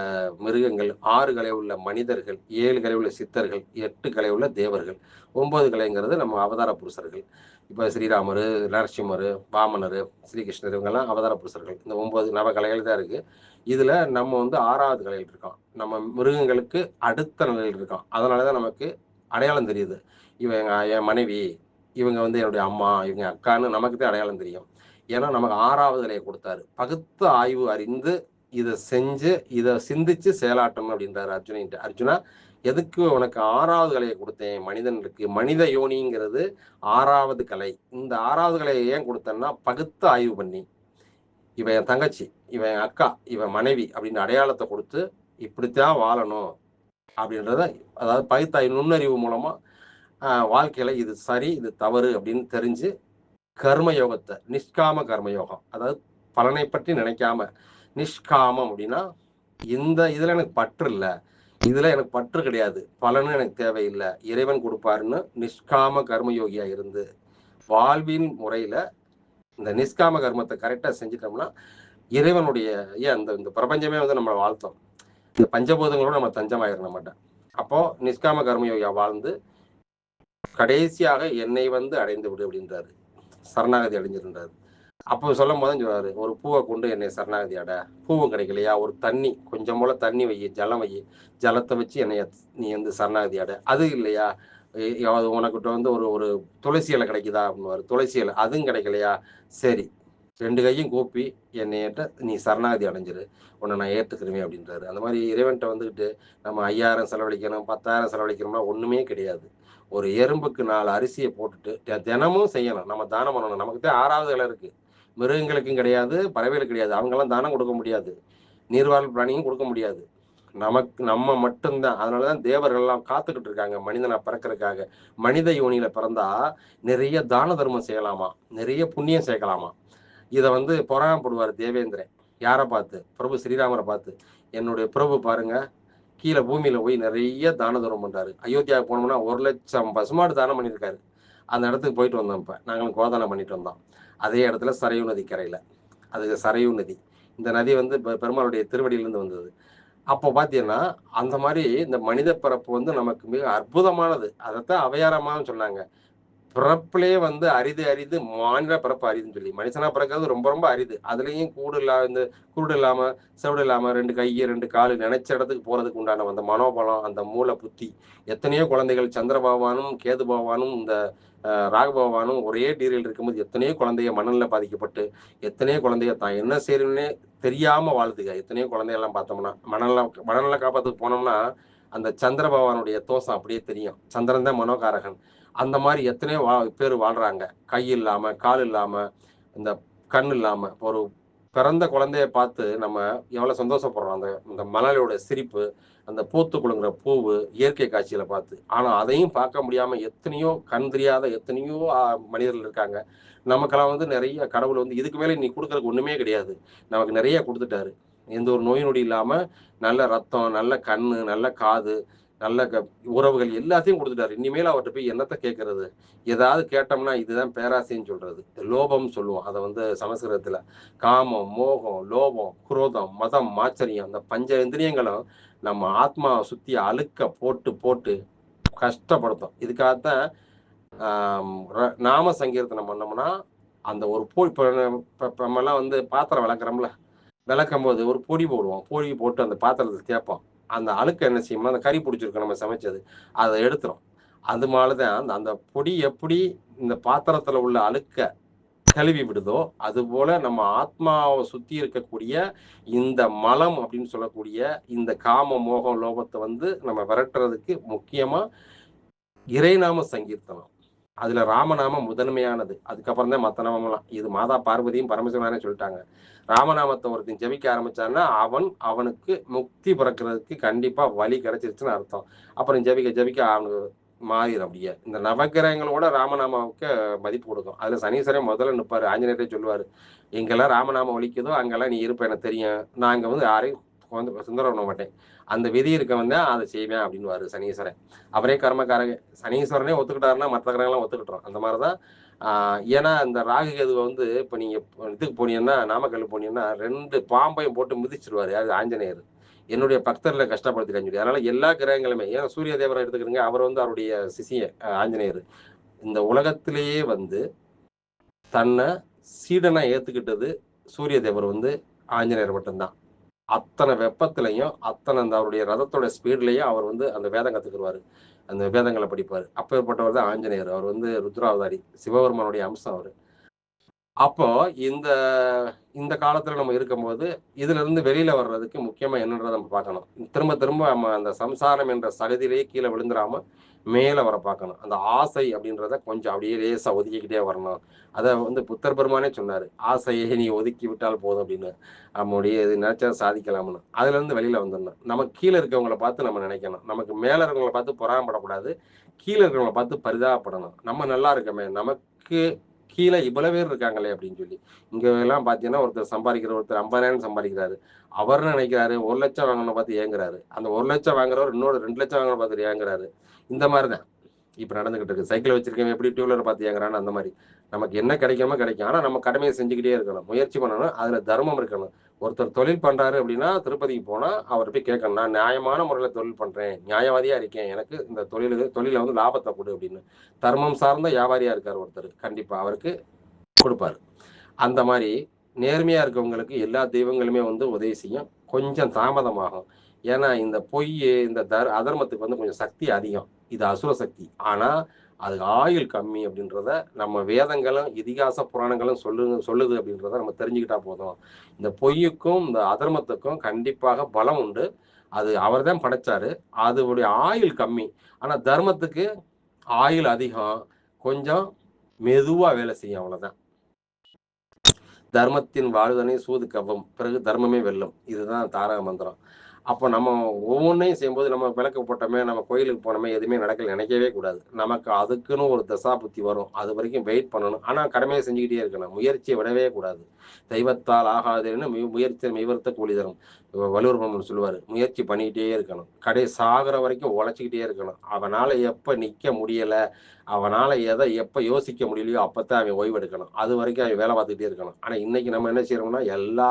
மிருகங்கள் ஆறு கலை உள்ள மனிதர்கள் ஏழு கலை உள்ள சித்தர்கள் எட்டு கலை உள்ள தேவர்கள். ஒன்பது கலைங்கிறது நம்ம அவதார புருஷர்கள். இப்போ ஸ்ரீராமர் நரசிம்மர் வாமனர் ஸ்ரீகிருஷ்ணர் இவங்கெல்லாம் அவதார புருஷர்கள். இந்த ஒன்பது நவ கலைகள் தான் இருக்குது இதில் நம்ம வந்து ஆறாவது கலையில் இருக்கோம். நம்ம மிருகங்களுக்கு அடுத்த நிலையில் இருக்கோம். அதனால தான் நமக்கு அடையாளம் தெரியுது. இவன் என் மனைவி இவங்க வந்து என்னுடைய அம்மா இவங்க அக்கான்னு நமக்கு தான் அடையாளம் தெரியும். ஏன்னா நமக்கு ஆறாவது நிலையை கொடுத்தாரு. பகுத்து ஆய்வு அறிந்து இதை செஞ்சு இதை சிந்திச்சு செயலாட்டணும் அப்படின்றாரு அர்ஜுனின் அர்ஜுனா எதுக்கு உனக்கு ஆறாவது கலையை கொடுத்தேன்? மனிதனுக்கு மனித யோனிங்கிறது ஆறாவது கலை. இந்த ஆறாவது கலையை ஏன் கொடுத்தேன்னா பகுத்து ஆய்வு பண்ணி. இவன் என் தங்கச்சி இவன் என் அக்கா இவன் மனைவி அப்படின்னு அடையாளத்தை கொடுத்து இப்படித்தான் வாழணும் அப்படின்றத அதாவது பகுத்தாய்வு நுண்ணறிவு மூலமா வாழ்க்கையில் வாழ்க்கையில இது சரி இது தவறு அப்படின்னு தெரிஞ்சு கர்ம யோகத்தை நிஷ்காம கர்ம யோகம் அதாவது பலனை பற்றி நினைக்காம நிஷ்காமம் அப்படின்னா இந்த இதில் எனக்கு பற்று இல்லை. இதில் எனக்கு பற்று கிடையாது. பலனும் எனக்கு தேவையில்லை. இறைவன் கொடுப்பாருன்னு நிஷ்காம கர்மயோகியாக இருந்து வாழ்வின் முறையில் இந்த நிஷ்காம கர்மத்தை கரெக்டாக செஞ்சிட்டோம்னா இறைவனுடைய ஏன் அந்த இந்த பிரபஞ்சமே வந்து நம்மளை வாழ்த்தோம். இந்த பஞ்சபூதங்களோட நம்ம தஞ்சமாயிட மாட்டேன் அப்போ நிஷ்காம கர்மயோகியா வாழ்ந்து கடைசியாக என்னை வந்து அடைந்து விடு அப்படின்றாரு. சரணாகதி அடைஞ்சிருந்தாரு. அப்போ சொல்லும் போது சொல்றாரு ஒரு பூவை கொண்டு என்னை சரணாகதி அட பூவும் கிடைக்கலையா? ஒரு தண்ணி கொஞ்சம் போல தண்ணி வை ஜலம் வை. ஜலத்தை வச்சு என்னை நீ வந்து சரணாகதி அட அது இல்லையா? உனக்கிட்ட வந்து ஒரு ஒரு துளசி இலை கிடைக்குதா? அப்படின்னு துளசி இலை அதுவும் கிடைக்கலையா? சரி ரெண்டு கையும் கூப்பி என்னையிட்ட நீ சரணாகதி அடைஞ்சிரு. உன்னை நான் ஏற்றுக்கிறேன் அப்படின்றாரு. அந்த மாதிரி இறைவன்கிட்ட வந்துக்கிட்டு நம்ம ஐயாயிரம் செலவழிக்கணும் பத்தாயிரம் செலவழிக்கணும்னா ஒன்றுமே கிடையாது. ஒரு எறும்புக்கு நாலு அரிசியை போட்டுட்டு தி- தினமும் செய்யணும். நம்ம தானம் பண்ணணும். நமக்கு தான் ஆறாவது இலை இருக்குது மிருகங்களுக்கும் கிடையாது பறவைகளுக்கு கிடையாது. அவங்கெல்லாம் தானம் கொடுக்க முடியாது. நீர்வாழ் பிராணியும் கொடுக்க முடியாது. நமக்கு நம்ம மட்டும்தான். அதனாலதான் தான் தேவர்கள்லாம் காத்துக்கிட்டு இருக்காங்க மனிதனை பிறக்கிறதுக்காக. மனித யோனியில பிறந்தா நிறைய தான தர்மம் செய்யலாமா? நிறைய புண்ணியம் சேர்க்கலாமா? இதை வந்து பொறாமப்படுவார் தேவேந்திரன். யாரை பார்த்து? பிரபு ஸ்ரீராமரை பார்த்து. என்னுடைய பிரபு பாருங்க கீழே பூமியில போய் நிறைய தான தர்மம் பண்றாரு. அயோத்தியாவுக்கு போனோம்னா ஒரு லட்சம் பசுமாடு தானம் பண்ணியிருக்காரு. அந்த இடத்துக்கு போயிட்டு வந்தோம் இப்போ. நாங்களும் கோதானம் பண்ணிட்டு வந்தோம். அதே இடத்துல சரையு நதி கரையில். அது சரையு நதி. இந்த நதி வந்து பெருமாளுடைய திருவடியிலேருந்து வந்தது. அப்போ பார்த்தீங்கன்னா அந்த மாதிரி இந்த மனித பிறப்பு வந்து நமக்கு மிக அற்புதமானது. அதைத்தான் அவையாரமாக சொன்னாங்க. பிறப்புலேயே வந்து அரிது அரிது மாநில பிறப்பு அரிதுன்னு சொல்லி. மனுஷனா பிறக்கிறது ரொம்ப ரொம்ப அரிது. அதுலயும் கூடு இல்லாம இந்த கூடு இல்லாம செவிடு இல்லாம ரெண்டு கை ரெண்டு காலு நினைச்ச இடத்துக்கு போறதுக்கு உண்டான அந்த மனோபலம் அந்த மூளை புத்தி எத்தனையோ குழந்தைகள் சந்திர பகவானும் கேது பகவானும் இந்த அஹ், பகவானும் ஒரே டீரியல் இருக்கும்போது எத்தனையோ குழந்தைய மணலில் பாதிக்கப்பட்டு எத்தனையோ குழந்தைய தான் என்ன செய்யணும்னே தெரியாம வாழுதுங்க. எத்தனையோ குழந்தையெல்லாம் பார்த்தோம்னா மணலில் மனநல காப்பாத்துக்கு போனோம்னா அந்த சந்திர பகவானுடைய தோஷம் அப்படியே தெரியும். சந்திரன் தான் மனோகாரகன். அந்த மாதிரி எத்தனையோ வா பேர் வாழ்கிறாங்க கை இல்லாமல் கால் இல்லாமல் இந்த கண் இல்லாமல் ஒரு பிறந்த குழந்தைய பார்த்து நம்ம எவ்வளோ சந்தோஷப்படுறோம். அந்த இந்த மணலோட சிரிப்பு அந்த பூத்து குழுங்குற பூவு இயற்கை காட்சியில் பார்த்து. ஆனால் அதையும் பார்க்க முடியாமல் எத்தனையோ கண் தெரியாத எத்தனையோ மனிதர்கள் இருக்காங்க. நமக்கெல்லாம் வந்து நிறைய கடவுள் வந்து இதுக்கு மேலே நீ கொடுக்கறதுக்கு ஒன்றுமே கிடையாது. நமக்கு நிறைய கொடுத்துட்டாரு. எந்த ஒரு நோய் நொடி இல்லாமல் நல்ல ரத்தம் நல்ல கண் நல்ல காது நல்ல க உறவுகள் எல்லாத்தையும் கொடுத்துட்டாரு. இனிமேல் அவர்கிட்ட போய் என்னத்தை கேட்கறது ஏதாவது கேட்டோம்னா இதுதான் பேராசைன்னு சொல்றது. லோபம் சொல்லுவோம். அதை வந்து சமஸ்கிருதத்துல. காமம் மோகம் லோபம் குரோதம் மதம் மாச்சரியம் அந்த பஞ்ச இந்திரியங்களும் நம்ம ஆத்மாவை சுத்தி அழுக்க போட்டு போட்டு கஷ்டப்படுத்தும். இதுக்காகத்தான் நாம சங்கீர்த்தனம் பண்ணோம்னா அந்த ஒரு பொடி இப்போ நம்ம எல்லாம் வந்து பாத்திரம் விளக்குறோம்ல. விளக்கும் போது ஒரு பொடி போடுவோம். பொடி போட்டு அந்த பாத்திரத்தை தேய்ப்போம். அந்த அழுக்கு என்ன செய்யுமோ அந்த கறி பிடிச்சிருக்கோம் நம்ம சமைச்சது அதை எடுத்துரும். அது மாதிரிதான் அந்த அந்த பொடி எப்படி இந்த பாத்திரத்தில் உள்ள அழுக்க கழுவி விடுதோ அதுபோல நம்ம ஆத்மாவை சுற்றி இருக்கக்கூடிய இந்த மலம் அப்படின்னு சொல்லக்கூடிய இந்த காம மோகம் லோபத்தை வந்து நம்ம விரட்டுறதுக்கு முக்கியமாக இறைநாம சங்கீர்த்தனம். அதுல ராமநாமம் முதன்மையானது. அதுக்கப்புறம் தான் மற்ற நாமம்லாம் இது மாதா பார்வதியும் பரமசிவனானே சொல்லிட்டாங்க. ராமநாமத்தை ஒருத்தன் ஜெபிக்க ஆரம்பிச்சான்னா அவன் அவனுக்கு முக்தி பிறக்கிறதுக்கு கண்டிப்பா வழி கிடைச்சிருச்சுன்னு அர்த்தம். அப்புறம் ஜெபிக்க ஜெபிக்க அவனுக்கு மாறிடும் அப்படியே. இந்த நவக்கிரகங்களோட ராமநாமாவுக்கு மதிப்பு கொடுக்கும். அதுல சனீஸ்வரன் முதல்ல நிற்பாரு ஆஞ்சநேயரே சொல்லுவாரு. எங்கெல்லாம் ராமநாமம் ஒழிக்குதோ அங்கெல்லாம் நீ இருப்ப எனக்கு தெரியும். நாங்க வந்து யாரையும் வந்து சுந்தரம் பண்ண மாட்டேன் அந்த விதி இருக்க வந்து அதை செய்வேன் அப்படின்னுவாரு சனீஸ்வரன். அவரே கர்மக்காரங்க சனீஸ்வரனே ஒத்துக்கிட்டாருன்னா மற்ற கிரகங்களாம் ஒத்துக்கிட்டோம் அந்த மாதிரி தான் ஏன்னா இந்த ராகு கேது வந்து இப்போ நீங்கள் இதுக்கு போனீங்கன்னா நாமக்கல் போனீங்கன்னா ரெண்டு பாம்பையும் போட்டு மிதிச்சிருவார் அது ஆஞ்சநேயர். என்னுடைய பக்தர்களை கஷ்டப்படுத்திட்டான்னு சொல்லி. அதனால எல்லா கிரகங்களுமே ஏன்னா சூரிய தேவரை எடுத்துக்கிறீங்க அவர் வந்து அவருடைய சிசிய ஆஞ்சநேயர். இந்த உலகத்திலேயே வந்து தன்னை சீடனாக ஏற்றுக்கிட்டது சூரிய தேவர் வந்து ஆஞ்சநேயர் மட்டும்தான். அத்தனை வெப்பத்திலையும் அத்தனை அந்த அவருடைய ரதத்தோட ஸ்பீட்லயும் அவர் வந்து அந்த வேதம் கற்றுக்குருவார் அந்த வேதங்களை படிப்பார். அப்பேற்பட்டவர் தான் ஆஞ்சநேயர். அவர் வந்து ருத்ராவதாரி சிவபெருமானுடைய அம்சம் அவர். அப்போ இந்த இந்த காலத்துல நம்ம இருக்கும்போது இதுல இருந்து வெளியில வர்றதுக்கு முக்கியமா என்னன்றதை நம்ம பார்க்கணும். திரும்ப திரும்ப நம்ம அந்த சம்சாரம் என்ற சகதியிலேயே கீழே விழுந்துடாம மேலே வர பார்க்கணும். அந்த ஆசை அப்படின்றத கொஞ்சம் அப்படியே லேசாக ஒதுக்கிக்கிட்டே வரணும். அதை வந்து புத்தர் பெருமானே சொன்னார். ஆசையை நீ ஒதுக்கி விட்டால் போதும் அப்படின்னு. நம்முடைய இது நினைச்சா சாதிக்கலாம்னு. அதுலேருந்து வெளியில் வந்துடணும். நம்ம கீழே இருக்கவங்கள பார்த்து நம்ம நினைக்கணும். நமக்கு மேலே இருக்கவங்கள பார்த்து பொறாமப்படக்கூடாது. கீழே இருக்கிறவங்கள பார்த்து பரிதாபப்படணும். நம்ம நல்லா இருக்கமே. நமக்கு கீழே இவ்வளவு பேர் இருக்காங்களே அப்படின்னு சொல்லி. இங்க எல்லாம் பாத்தீங்கன்னா ஒருத்தர் சம்பாதிக்கிற ஒருத்தர் ஐம்பதாயிரம் சம்பாதிக்கிறாரு. அவர் நினைக்கிறாரு ஒரு லட்சம் வாங்கணும் பார்த்து ஏங்குறாரு. அந்த ஒரு லட்சம் வாங்குறவர் இன்னொரு ரெண்டு லட்சம் வாங்கணும் பார்த்து ஏங்குறாரு. இந்த மாதிரிதான். இப்போ நடந்துகிட்டு இருக்கு. சைக்கிள் வச்சிருக்கேன் எப்படி டூ வீலர் பார்த்து ஏங்குறான்னு அந்த மாதிரி. நமக்கு என்ன கிடைக்காம கிடைக்கும். ஆனால் நம்ம கடமையை செஞ்சுக்கிட்டே இருக்கணும். முயற்சி பண்ணணும். அதில் தர்மம் இருக்கணும். ஒருத்தர் தொழில் பண்ணுறாரு அப்படின்னா திருப்பதிக்கு போனால் அவர் போய் கேட்கணும். நான் நியாயமான முறையில் தொழில் பண்ணுறேன் நியாயவாதியாக இருக்கேன் எனக்கு இந்த தொழில் தொழிலை வந்து லாபத்தை கொடு அப்படின்னு. தர்மம் சார்ந்த வியாபாரியாக இருக்கார் ஒருத்தர். கண்டிப்பாக அவருக்கு கொடுப்பாரு. அந்த மாதிரி நேர்மையாக இருக்கவங்களுக்கு எல்லா தெய்வங்களுமே வந்து உதவி செய்யும். கொஞ்சம் தாமதமாகும். ஏன்னா இந்த பொய் இந்த தர் அதர்மத்துக்கு வந்து கொஞ்சம் சக்தி அதிகம். இது அசுர சக்தி. ஆனால் அது ஆயுள் கம்மி அப்படின்றத நம்ம வேதங்களும் இதிகாச புராணங்களும் சொல்லுங்க சொல்லுது அப்படின்றத நம்ம தெரிஞ்சுக்கிட்டா போதும். இந்த பொய்யுக்கும் இந்த அதர்மத்துக்கும் கண்டிப்பாக பலம் உண்டு. அது அவர் தான் படைச்சாரு. அதோடைய ஆயுள் கம்மி. ஆனால் தர்மத்துக்கு ஆயுள் அதிகம். கொஞ்சம் மெதுவாக வேலை செய்யும் அவ்வளோதான் தர்மத்தின் வாழ்தனை சூது கவ்வம். பிறகு தர்மமே வெல்லும். இதுதான் தாரக மந்திரம். அப்போ நம்ம ஒவ்வொன்றையும் செய்யும்போது நம்ம விளக்கு போட்டோமே நம்ம கோயிலுக்கு போனோமே எதுவுமே நடக்கல நினைக்கவே கூடாது. நமக்கு அதுக்குன்னு ஒரு தசா புத்தி வரும். அது வரைக்கும் வெயிட் பண்ணணும். ஆனால் கடமையை செஞ்சுக்கிட்டே இருக்கணும். முயற்சியை விடவே கூடாது. தெய்வத்தால் ஆகாதுன்னு முயற்சி மெய்வர்த்த கூலி தரும். வலுவர் பிரம்மன் சொல்லுவார். முயற்சி பண்ணிக்கிட்டே இருக்கணும். கடை சாகிற வரைக்கும் உழைச்சிக்கிட்டே இருக்கணும். அவனால் எப்போ நிற்க முடியலை அவனால் எதை எப்போ யோசிக்க முடியலையோ அப்போ தான் அவன் ஓய்வெடுக்கணும். அது வரைக்கும் அவன் வேலை பார்த்துக்கிட்டே இருக்கணும். ஆனால் இன்னைக்கு நம்ம என்ன செய்யறோம்னா எல்லா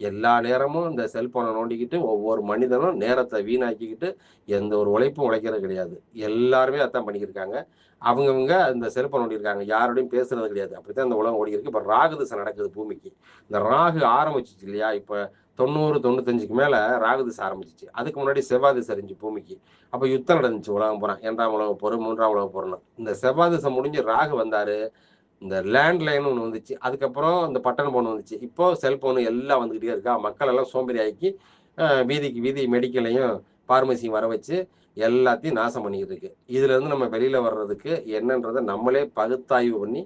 எல்லா நேரமும் இந்த செல்போனை நோண்டிக்கிட்டு ஒவ்வொரு மனிதனும் நேரத்தை வீணாக்கிக்கிட்டு எந்த ஒரு உழைப்பும் உழைக்கிறது கிடையாது. எல்லாருமே அதான் பண்ணிக்கிருக்காங்க. அவங்கவுங்க இந்த செல்போன் ஓடிருக்காங்க யாரோடையும் பேசுறது கிடையாது. அப்படித்தான் இந்த உலகம் ஓடி இருக்கு. இப்போ ராகு திசை நடக்குது பூமிக்கு. இந்த ராகு ஆரம்பிச்சிச்சு இல்லையா? இப்போ தொண்ணூறு தொண்ணூத்தஞ்சுக்கு மேலே ராகு திசை ஆரம்பிச்சிச்சு. அதுக்கு முன்னாடி செவ்வாய் திசை இருந்துச்சு பூமிக்கு. அப்போ யுத்தம் நடந்துச்சு. உலகம் போகிறான் இரண்டாம் உலக போர் மூன்றாம் உலக போர்னு இந்த செவ்வாய் திசை முடிஞ்சு ராகு வந்தாரு. இந்த லேண்ட்லைன் ஒன்று வந்துச்சு. அதுக்கப்புறம் இந்த பட்டன் ஃபோன் வந்துச்சு. இப்போ செல்ஃபோனு எல்லாம் வந்துக்கிட்டே இருக்கா. மக்கள் எல்லாம் சோம்பேறி ஆக்கி வீதிக்கு வீதி மெடிக்கலையும் பார்மசியும் வர வச்சு எல்லாத்தையும் நாசம் பண்ணிக்கிட்டு இருக்கு. இதுலேருந்து நம்ம வெளியில் வர்றதுக்கு என்னன்றதை நம்மளே பகுத்தாய்வு பண்ணி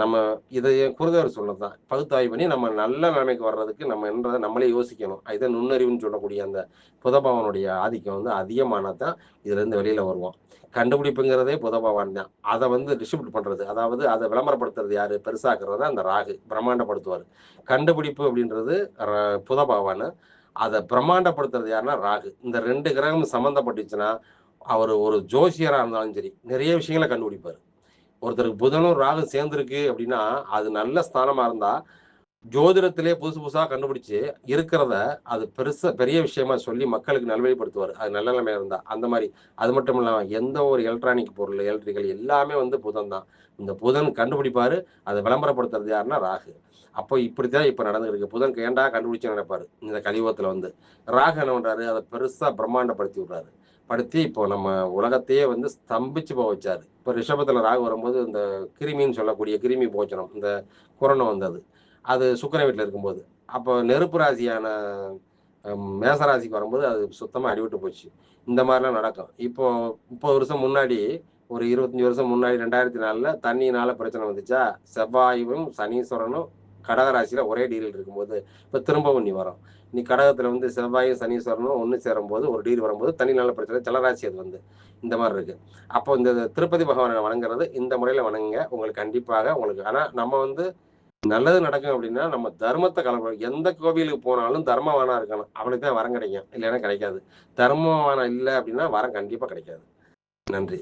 நம்ம இதை குருதவர் சொன்னதுதான். பகுத்தாய்வு பண்ணி நம்ம நல்ல நிலைமைக்கு வர்றதுக்கு நம்ம என்றதை நம்மளே யோசிக்கணும். இதை நுண்ணறிவுன்னு சொல்லக்கூடிய அந்த புதபவனுடைய ஆதிக்கம் வந்து அதிகமானால் தான் இதுலேருந்து வெளியில் வருவோம் கண்டுபிடிப்புங்கிறதே புதபவான் தான். அதை வந்து டிஸ்ட்ரிபியூட் பண்ணுறது அதாவது அதை விளம்பரப்படுத்துறது யார்? பெருசாக்குறது அந்த ராகு. பிரம்மாண்டப்படுத்துவார். கண்டுபிடிப்பு அப்படின்றது புதபவான். அதை பிரம்மாண்டப்படுத்துறது யாருன்னா ராகு. இந்த ரெண்டு கிரகம் சம்மந்தப்பட்டுச்சுன்னா அவர் ஒரு ஜோசியராக இருந்தாலும் சரி நிறைய விஷயங்களை கண்டுபிடிப்பார். ஒருத்தருக்கு புதனும் ராகு சேர்ந்துருக்கு அப்படின்னா அது நல்ல ஸ்தானமா இருந்தா ஜோதிடத்திலே புதுசு புதுசாக கண்டுபிடிச்சு இருக்கிறத அது பெருசாக பெரிய விஷயமா சொல்லி மக்களுக்கு நல்வழிப்படுத்துவார். அது நல்ல நிலைமையா இருந்தால் அந்த மாதிரி அது மட்டும் இல்லாமல் எந்த ஒரு எலக்ட்ரானிக் பொருள் எலக்ட்ரிக்கல் எல்லாமே வந்து புதன் தான். இந்த புதன் கண்டுபிடிப்பாரு அதை விளம்பரப்படுத்துறது யாருன்னா ராகு. அப்போ இப்படித்தான் இப்போ நடந்துருக்கு புதன் ஏண்டா கண்டுபிடிச்சு நினைப்பார் இந்த கலியுகத்துல வந்து. ராகு என்ன பண்ணுறாரு அதை பெருசாக பிரம்மாண்டப்படுத்தி விடுறாரு. படுத்தி இப்போ நம்ம உலகத்தையே வந்து ஸ்தம்பிச்சு போக வச்சாரு. இப்போ ரிஷபத்தில் ராகு வரும்போது இந்த கிருமின்னு சொல்லக்கூடிய கிருமி போச்சனம் இந்த கொரோனா வந்தது. அது சுக்கர வீட்டில் இருக்கும்போது. அப்போ நெருப்பு ராசியான மேசராசிக்கு மேச ராசிக்கு வரும்போது அது சுத்தமாக அடிவிட்டு போச்சு. இந்த மாதிரிலாம் நடக்கும். இப்போ முப்பது வருஷம் முன்னாடி ஒரு இருபத்தஞ்சி வருஷம் முன்னாடி ரெண்டாயிரத்தி நாலில் தண்ணியினால பிரச்சனை வந்துச்சா? செவ்வாயும் சனீஸ்வரனும் கடகராசியில் ஒரே டீலில் இருக்கும்போது இப்போ திரும்பவும் நீ வரும். நீ கடகத்தில் வந்து செவ்வாயும் சனீஸ்வரனும் ஒன்று சேரும்போது ஒரு டீல் வரும்போது தனி நல்ல பிரச்சனை ஜலராசி அது வந்து. இந்த மாதிரி இருக்குது அப்போ இந்த திருப்பதி பகவானை வணங்குறது இந்த முறையில் வணங்குங்க உங்களுக்கு கண்டிப்பாக உங்களுக்கு ஆனால் நம்ம வந்து நல்லது நடக்கும் அப்படின்னா நம்ம தர்மத்தை கலப்ப எந்த கோவிலுக்கு போனாலும் தர்மவானா இருக்கணும். அவனுக்கு தான் வரம் கிடைக்கும். இல்லைன்னா கிடைக்காது. தர்மவானா இல்லை அப்படின்னா வரம் கண்டிப்பாக கிடைக்காது. நன்றி.